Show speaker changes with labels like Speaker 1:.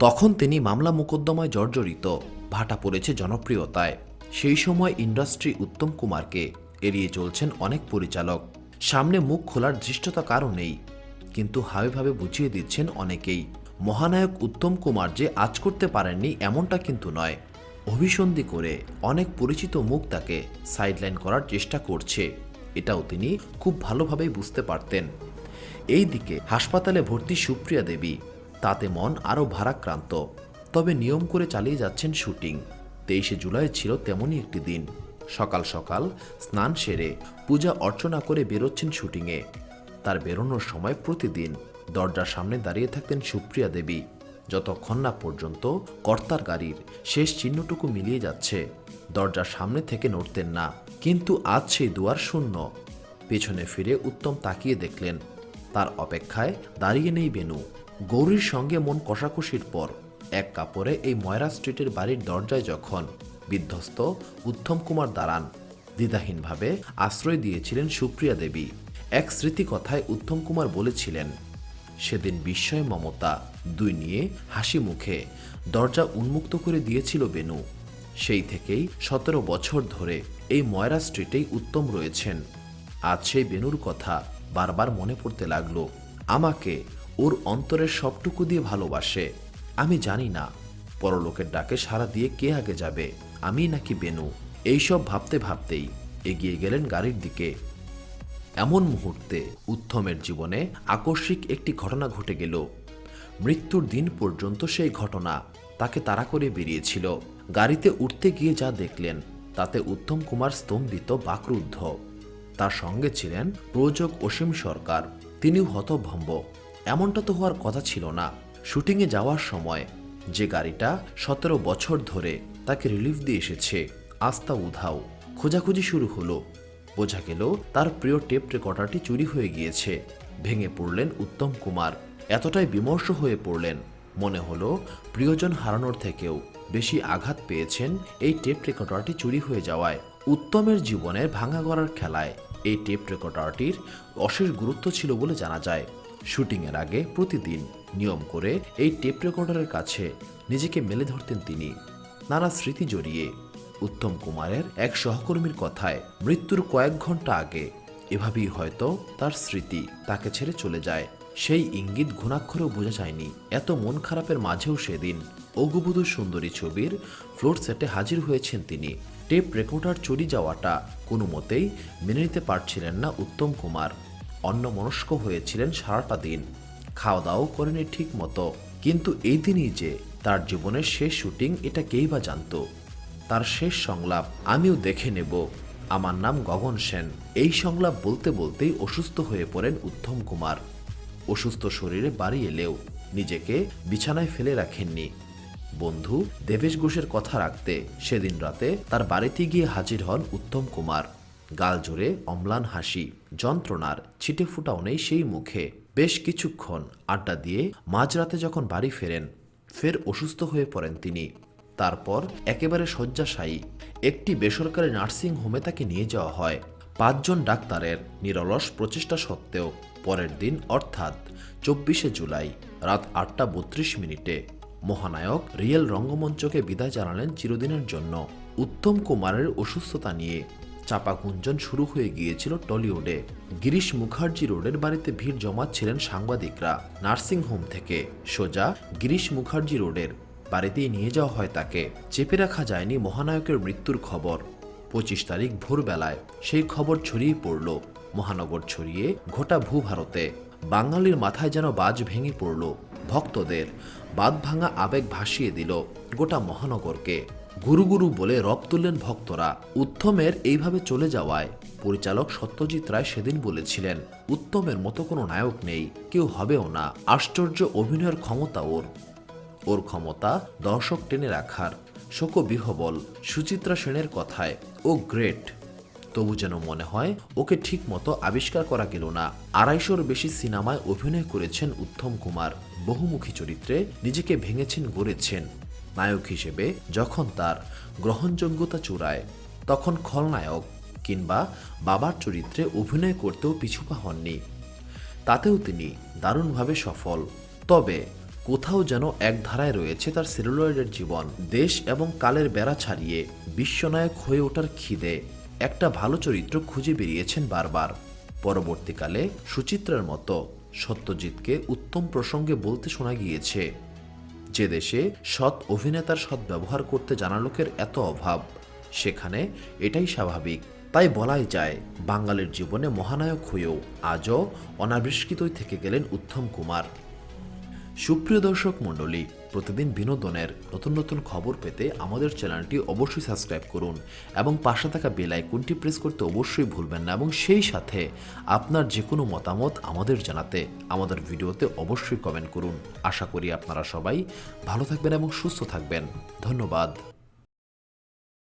Speaker 1: তখন তিনি মামলা মোকদ্দমায় জর্জরিত, ভাটা পড়েছে জনপ্রিয়তায়। সেই সময় ইন্ডাস্ট্রি উত্তম কুমারকে এড়িয়ে চলছেন অনেক পরিচালক। সামনে মুখ খোলার ধৃষ্টতা কারও নেই কিন্তু হাবে ভাবে বুঝিয়ে দিচ্ছেন অনেকেই, মহানায়ক উত্তম কুমার যে আজ করতে পারেননি এমনটা কিন্তু নয়। অভিসন্ধি করে অনেক পরিচিত মুখ তাকে সাইডলাইন করার চেষ্টা করছে। এটাও তিনি খুব ভালোভাবেই বুঝতে পারতেন। এই দিকে হাসপাতালে ভর্তি সুপ্রিয়া দেবী তাতে মন আরও ভারাক্রান্ত। তবে নিয়ম করে চালিয়ে যাচ্ছেন শুটিং। তেইশে জুলাই ছিল তেমনই একটি দিন। সকাল সকাল স্নান সেরে পূজা অর্চনা করে বেরোচ্ছেন শুটিংয়ে। তার বেরোনোর সময় প্রতিদিন দরজার সামনে দাঁড়িয়ে থাকতেন সুপ্রিয়া দেবী। যতক্ষণ না পর্যন্ত কর্তার গাড়ির শেষ চিহ্নটুকু মিলিয়ে যাচ্ছে, দরজার সামনে থেকে নড়তেন না। কিন্তু আজ সেই দুয়ার শূন্য। পেছনে ফিরে উত্তম তাকিয়ে দেখলেন, তার অপেক্ষায় দাঁড়িয়ে নেই বেনু। গৌরীর সঙ্গে মন কষাকষির পর এক কাপড়ে এই ময়রা স্ট্রিটের বাড়ির দরজায় যখন বিধ্বস্ত উত্তম কুমার দাঁড়ান দ্বিধাহীনভাবে আশ্রয় দিয়েছিলেন সুপ্রিয়া দেবী, এক স্মৃতিকথায় উত্তম কুমার বলেছিলেন, সেদিন বিস্ময় মমতা, দুই নিয়ে হাসি মুখে দরজা উন্মুক্ত করে দিয়েছিল বেনু। সেই থেকেই সতেরো বছর ধরে এই ময়রা স্ট্রিটেই উত্তম রয়েছেন। আজ সেই বেনুর কথা বারবার মনে পড়তে লাগল। আমাকে ওর অন্তরের সবটুকু দিয়ে ভালোবাসে। আমি জানি না, পরলোকের ডাকে সারা দিয়ে কে আগে যাবে, আমি নাকি বেনু? এইসব ভাবতে ভাবতেই এগিয়ে গেলেন গাড়ির দিকে। এমন মুহূর্তে উত্তমের জীবনে আকস্মিক একটি ঘটনা ঘটে গেল। মৃত্যুর দিন পর্যন্ত সেই ঘটনা তাকে তাড়া করে বেরিয়েছিল। গাড়িতে উঠতে গিয়ে যা দেখলেন, তাতে উত্তম কুমার স্তম্ভিত বাকরুদ্ধ। তার সঙ্গে ছিলেন প্রযোজক অসীম সরকার, তিনিও হতভম্ব। এমনটা তো হওয়ার কথা ছিল না। শুটিংয়ে যাওয়ার সময় যে গাড়িটা সতেরো বছর ধরে তাকে রিলিফ দিয়ে এসেছে আস্তা উধাও। খোঁজাখুঁজি শুরু হলো। বোঝা গেল তার প্রিয় টেপ রেকর্ডারটি চুরি হয়ে গিয়েছে। ভেঙে পড়লেন উত্তম কুমার। এতটাই বিমর্ষ হয়ে পড়লেন। মনে হলো প্রিয়জন হারানোর থেকেও বেশি আঘাত পেয়েছেন এই টেপ রেকর্ডারটি চুরি হয়ে যাওয়ায়। উত্তমের জীবনের ভাঙা গড়ার খেলায় এই টেপ রেকর্ডারটির অশেষ গুরুত্ব ছিল বলে জানা যায়। শুটিংয়ের আগে প্রতিদিন নিয়ম করে এই টেপ রেকর্ডারের কাছে নিজেকে মেলে ধরতেন তিনি। নানা স্মৃতি জড়িয়ে উত্তম কুমারের এক সহকর্মীর কথায় মৃত্যুর কয়েক ঘণ্টা আগে এভাবেই হয়তো তার স্মৃতি তাকে ছেড়ে চলে যায়। সেই ইঙ্গিত ঘুণাক্ষরেও বোঝা যায়নি। এত মন খারাপের মাঝেও সেদিন অগুবধূ সুন্দরী ছবির ফ্লোর সেটে হাজির হয়েছেন তিনি। টেপ রেকর্ডার চুরি যাওয়াটা কোনো মতেই মেনে নিতে পারছিলেন না উত্তম কুমার। অন্যমনস্ক হয়েছিলেন সারাটা দিন। খাওয়া দাওয়াও করেনি ঠিক মতো কিন্তু এই দিনই যে তার জীবনের শেষ শুটিং, এটা কেই বা জানতো? তার শেষ সংলাপ আমিও দেখে নেব। আমার নাম গগন সেন। এই সংলাপ বলতে বলতেই অসুস্থ হয়ে পড়েন উত্তম কুমার। অসুস্থ শরীরে বাড়ি এলেও নিজেকে বিছানায় ফেলে রাখেননি। বন্ধু, দেবেশ ঘোষের কথা রাখতে সেদিন রাতে তার বাড়িতে গিয়ে হাজির হন উত্তম কুমার। গাল জুড়ে অম্লান হাসি, যন্ত্রণার ছিটে ফুটাও নেই সেই মুখে। বেশ কিছুক্ষণ আড্ডা দিয়ে মাঝরাতে যখন বাড়ি ফেরেন, ফের অসুস্থ হয়ে পড়েন তিনি। তারপর একেবারে শয্যাশায়ী, একটি বেসরকারি নার্সিং হোমে তাকে নিয়ে যাওয়া হয়। পাঁচজন ডাক্তারের নিরলস প্রচেষ্টা সত্ত্বেও পরের দিন অর্থাৎ চব্বিশে জুলাই রাত আটটা বত্রিশ মিনিটে মহানায়ক রিয়েল রঙ্গমঞ্চকে বিদায় জানালেন চিরদিনের জন্য। উত্তম কুমারের অসুস্থতা নিয়ে চাপা গুঞ্জন শুরু হয়ে গিয়েছিল টলিউডে। গিরিশ মুখার্জি রোডের বাড়িতে ভিড় জমাচ্ছিলেন সাংবাদিকরা। নার্সিং হোম থেকে। সোজা গিরিশ মুখার্জি রোডের। বাড়িতেই নিয়ে যাওয়া হয় তাকে। চেপে রাখা যায়নি মহানায়কের মৃত্যুর খবর। পঁচিশ তারিখ ভোরবেলায় সেই খবর ছড়িয়ে পড়ল। মহানগর ছড়িয়ে গোটা ভূভারতে। বাঙালির মাথায় যেন বাজ ভেঙে পড়ল। ভক্তদের বাদ ভাঙা আবেগ ভাসিয়ে দিল গোটা মহানগরকে। গুরু গুরু বলে রব তুললেন ভক্তরা। উত্তমের এইভাবে চলে যাওয়ায় পরিচালক সত্যজিৎ রায় সেদিন বলেছিলেন, উত্তমের মতো কোনো নায়ক নেই, কেউ হবেও না, আশ্চর্য অভিনয়ের ক্ষমতা ওর। ওর ক্ষমতা দর্শক টেনে রাখার, শোকবিহবল, সুচিত্রা সেনের কথায়, ও গ্রেট। তবু যেন মনে হয়, ওকে ঠিক মতো আবিষ্কার করা গেল না। আড়াইশোর বেশি সিনেমায় অভিনয় করেছেন উত্তম কুমার। বহুমুখী চরিত্রে নিজেকে ভেঙেছেন, গড়েছেন। নায়ক হিসেবে যখন তার গ্রহণযোগ্যতা চূড়ায়, তখন খলনায়ক কিংবা বাবার চরিত্রে অভিনয় করতেও পিছুপা হননি। তাতেও তিনি দারুণভাবে সফল। তবে কোথাও যেন এক ধারায় রয়েছে তার সেলুলয়েডের জীবন। দেশ এবং কালের বেড়া ছাড়িয়ে বিশ্বনায়ক হয়ে ওঠার খিদে। একটা ভালো চরিত্র খুঁজে বেরিয়েছেন বারবার। পরবর্তীকালে সুচিত্রার মতো সত্যজিৎকে উত্তম প্রসঙ্গে বলতে শোনা গিয়েছে। যে দেশে সৎ অভিনেতার সৎ ব্যবহার করতে জানা লোকের এত অভাব, সেখানে এটাই স্বাভাবিক। তাই বলাই যায়, বাঙালির জীবনে মহানায়ক হয়েও আজও অনাবিষ্কৃতই থেকে গেলেন উত্তম কুমার। সুপ্রিয় দর্শক মণ্ডলী, প্রতিদিন বিনোদনের নতুন নতুন খবর পেতে আমাদের চ্যানেলটি অবশ্যই সাবস্ক্রাইব করুন এবং পাশে থাকা বেল আইকনটি প্রেস করতে অবশ্যই ভুলবেন না এবং সেই সাথে আপনার যে কোনো মতামত আমাদের জানাতে, আমাদের ভিডিওতে অবশ্যই কমেন্ট করুন। আশা করি আপনারা সবাই ভালো থাকবেন এবং সুস্থ থাকবেন। ধন্যবাদ।